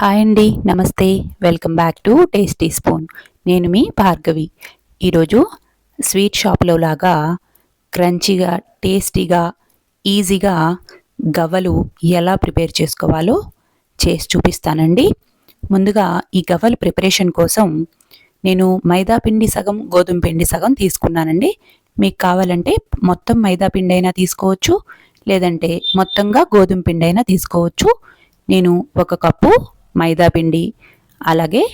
Hi అండి నమస్తే. Welcome back to tasty spoon. నేను మీ భార్గవి. ఈరోజు స్వీట్ షాప్లో లాగా క్రంచీగా టేస్టీగా ఈజీగా గవ్వలు ఎలా ప్రిపేర్ చేసుకోవాలో చేసి చూపిస్తానండి. ముందుగా ఈ గవ్వలు ప్రిపరేషన్ కోసం నేను మైదా పిండి సగం గోధుమ పిండి సగం తీసుకున్నానండి. మీకు కావాలంటే మొత్తం మైదా పిండి అయినా తీసుకోవచ్చు లేదంటే మొత్తంగా గోధుమ పిండి అయినా తీసుకోవచ్చు. నేను ఒక కప్పు మైదా పిండి అలాగే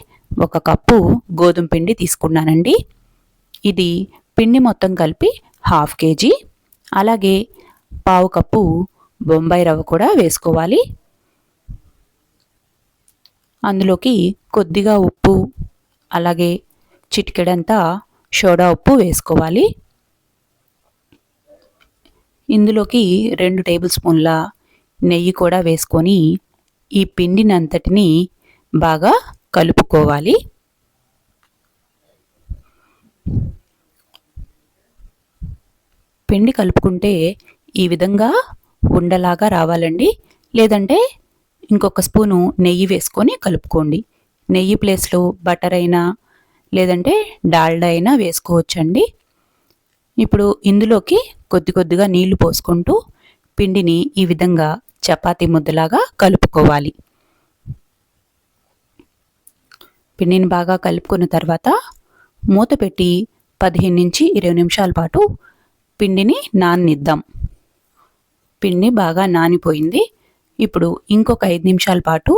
ఒక కప్పు గోధుమ పిండి తీసుకున్నానండి. ఇది పిండి మొత్తం కలిపి హాఫ్ కేజీ. అలాగే పావు కప్పు బొంబాయి రవ్వ కూడా వేసుకోవాలి. అందులోకి కొద్దిగా ఉప్పు అలాగే చిటికెడంతా సోడా ఉప్పు వేసుకోవాలి. ఇందులోకి రెండు టేబుల్ స్పూన్ల నెయ్యి కూడా వేసుకొని ఈ పిండినంతటిని బాగా కలుపుకోవాలి. పిండి కలుపుకుంటే ఈ విధంగా ఉండలాగా రావాలండి. లేదంటే ఇంకొక స్పూను నెయ్యి వేసుకొని కలుపుకోండి. నెయ్యి ప్లేస్లో బటర్ అయినా లేదంటే డాల్డా అయినా వేసుకోవచ్చండి. ఇప్పుడు ఇందులోకి కొద్ది కొద్దిగా నీళ్ళు పోసుకుంటూ పిండిని ఈ విధంగా చపాతీ ముద్దలాగా కలుపుకోవాలి. పిండిని బాగా కలుపుకున్న తర్వాత మూత పెట్టి పదిహేను నుంచి ఇరవై నిమిషాల పాటు పిండిని నాననిద్దాం పిండి బాగా నానిపోయింది. ఇప్పుడు ఇంకొక ఐదు నిమిషాల పాటు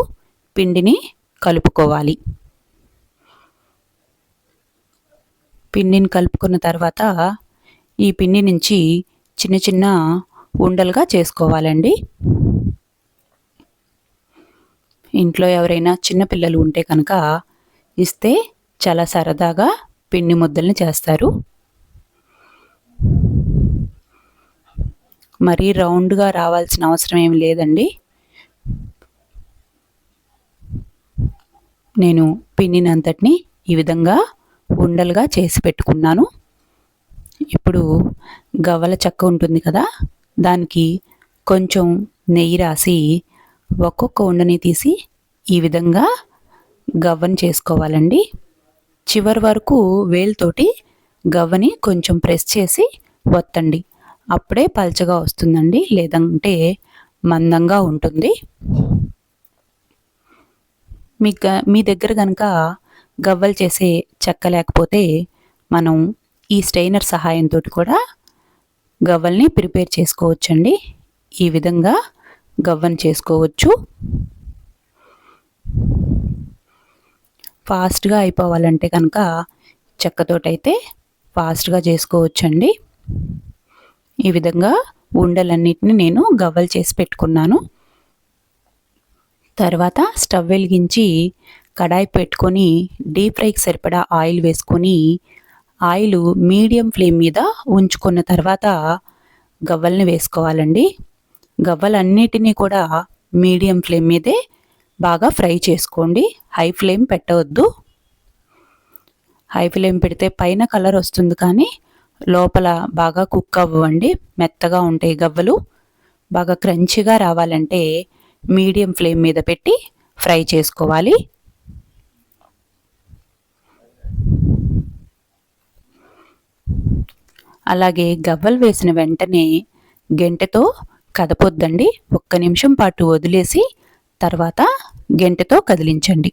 పిండిని కలుపుకోవాలి. పిండిని కలుపుకున్న తర్వాత ఈ పిండి నుంచి చిన్న చిన్న ఉండలుగా చేసుకోవాలండి. ఇంట్లో ఎవరైనా చిన్నపిల్లలు ఉంటే కనుక ఇస్తే చాలా సరదాగా పిండి ముద్దల్ని చేస్తారు. మరీ రౌండ్గా రావాల్సిన అవసరం ఏమి లేదండి. నేను పిన్నినంతటిని ఈ విధంగా ఉండలుగా చేసి పెట్టుకున్నాను. ఇప్పుడు గవ్వల చెక్క ఉంటుంది కదా దానికి కొంచెం నెయ్యి రాసి ఒక్కొక్క ఉండని తీసి ఈ విధంగా గవ్వని చేసుకోవాలండి. చివరి వరకు వేలుతోటి గవ్వని కొంచెం ప్రెస్ చేసి వత్తండి. అప్పుడే పల్చగా వస్తుందండి లేదంటే మందంగా ఉంటుంది. మీ మీ దగ్గర కనుక గవ్వలు చేసే చెక్క లేకపోతే మనం ఈ స్టైనర్ సహాయంతో కూడా గవ్వల్ని ప్రిపేర్ చేసుకోవచ్చండి. ఈ విధంగా గవ్వను చేసుకోవచ్చు. ఫాస్ట్గా అయిపోవాలంటే కనుక చెక్కతోటైతే ఫాస్ట్గా చేసుకోవచ్చండి. ఈ విధంగా ఉండలన్నిటిని నేను గవ్వలు చేసి పెట్టుకున్నాను. తర్వాత స్టవ్ వెలిగించి కడాయి పెట్టుకొని డీప్ ఫ్రైకి సరిపడా ఆయిల్ వేసుకొని ఆయిల్ మీడియం ఫ్లేమ్ మీద ఉంచుకున్న తర్వాత గవ్వల్ని వేసుకోవాలండి. గవ్వలన్నిటినీ కూడా మీడియం ఫ్లేమ్ మీదే బాగా ఫ్రై చేసుకోండి. హై ఫ్లేమ్ పెట్టవద్దు. హై ఫ్లేమ్ పెడితే పైన కలర్ వస్తుంది కానీ లోపల బాగా కుక్ అవ్వండి. మెత్తగా ఉంటాయి గవ్వలు. బాగా క్రంచిగా రావాలంటే మీడియం ఫ్లేమ్ మీద పెట్టి ఫ్రై చేసుకోవాలి. అలాగే గవ్వలు వేసిన వెంటనే గెంటెతో కదపొద్దండి ఒక్క నిమిషం పాటు వదిలేసి తర్వాత గెంటతో కదిలించండి.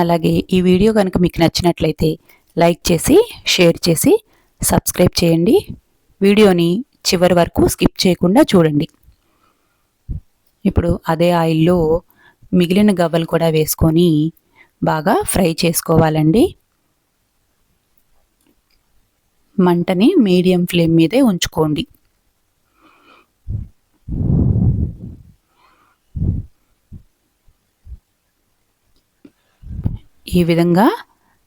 అలాగే ఈ వీడియో కనుక మీకు నచ్చినట్లయితే లైక్ చేసి షేర్ చేసి సబ్స్క్రైబ్ చేయండి. వీడియోని చివరి వరకు స్కిప్ చేయకుండా చూడండి. ఇప్పుడు అదే ఆయిల్లో మిగిలిన గవ్వలు కూడా వేసుకొని బాగా ఫ్రై చేసుకోవాలండి. మంటని మీడియం ఫ్లేమ్ మీదే ఉంచుకోండి. ఈ విధంగా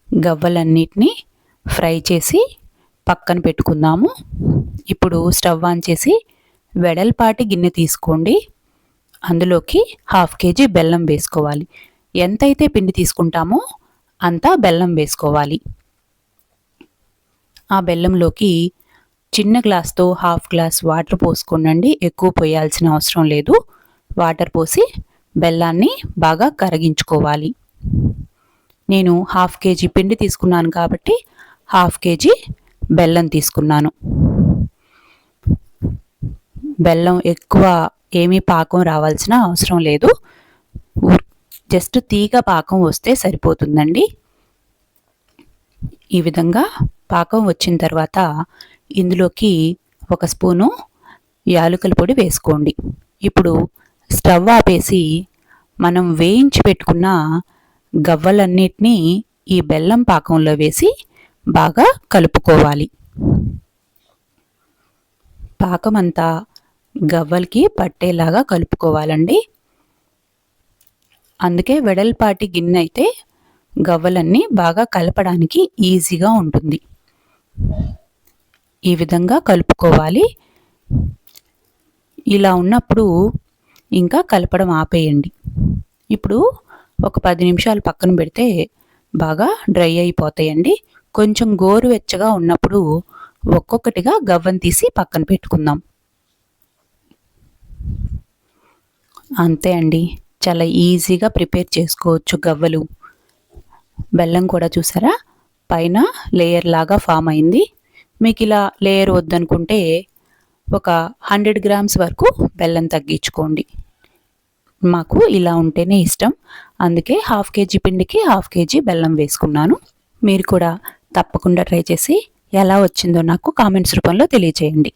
గవ్వలన్నిటినీ ఫ్రై చేసి పక్కన పెట్టుకుందాము. ఇప్పుడు స్టవ్ ఆన్ చేసి వెడల్పాటి గిన్నె తీసుకోండి. అందులోకి హాఫ్ కేజీ బెల్లం వేసుకోవాలి. ఎంతైతే పిండి తీసుకుంటామో అంతా బెల్లం వేసుకోవాలి. ఆ బెల్లంలోకి చిన్న గ్లాస్తో హాఫ్ గ్లాస్ వాటర్ పోసుకోనండి. ఎక్కువ పోయాల్సిన అవసరం లేదు. వాటర్ పోసి బెల్లాన్ని బాగా కరిగించుకోవాలి. నేను హాఫ్ కేజీ పిండి తీసుకున్నాను కాబట్టి హాఫ్ కేజీ బెల్లం తీసుకున్నాను. బెల్లం ఎక్కువ ఏమీ పాకం రావాల్సిన అవసరం లేదు. జస్ట్ తీగ పాకం వస్తే సరిపోతుందండి. ఈ విధంగా పాకం వచ్చిన తర్వాత ఇందులోకి ఒక స్పూను యాలకుల పొడి వేసుకోండి. ఇప్పుడు స్టవ్ ఆపేసి మనం వేయించి పెట్టుకున్న గవ్వలన్నిటినీ ఈ బెల్లం పాకంలో వేసి బాగా కలుపుకోవాలి. పాకం అంతా గవ్వలకి పట్టేలాగా కలుపుకోవాలండి. అందుకే వెడల్పాటి గిన్నె అయితే గవ్వలన్నీ బాగా కలపడానికి ఈజీగా ఉంటుంది. ఈ విధంగా కలుపుకోవాలి. ఇలా ఉన్నప్పుడు ఇంకా కలపడం ఆపేయండి. ఇప్పుడు ఒక పది నిమిషాలు పక్కన పెడితే బాగా డ్రై అయిపోతాయండి. కొంచెం గోరువెచ్చగా ఉన్నప్పుడు ఒక్కొక్కటిగా గవ్వం తీసి పక్కన పెట్టుకుందాం. అంతే అండి. చాలా ఈజీగా ప్రిపేర్ చేసుకోవచ్చు గవ్వలు. బెల్లం కూడా చూసారా? పైన లేయర్ లాగా ఫామ్ అయింది. మీకు ఇలా లేయర్ వద్దనుకుంటే ఒక హండ్రెడ్ గ్రామ్స్ వరకు బెల్లం తగ్గించుకోండి. మాకు ఇలా ఉంటేనే ఇష్టం. అందుకే హాఫ్ కేజీ పిండికి హాఫ్ కేజీ బెల్లం వేసుకున్నాను. మీరు కూడా తప్పకుండా ట్రై చేసి ఎలా వచ్చిందో నాకు కామెంట్స్ రూపంలో తెలియచేయండి.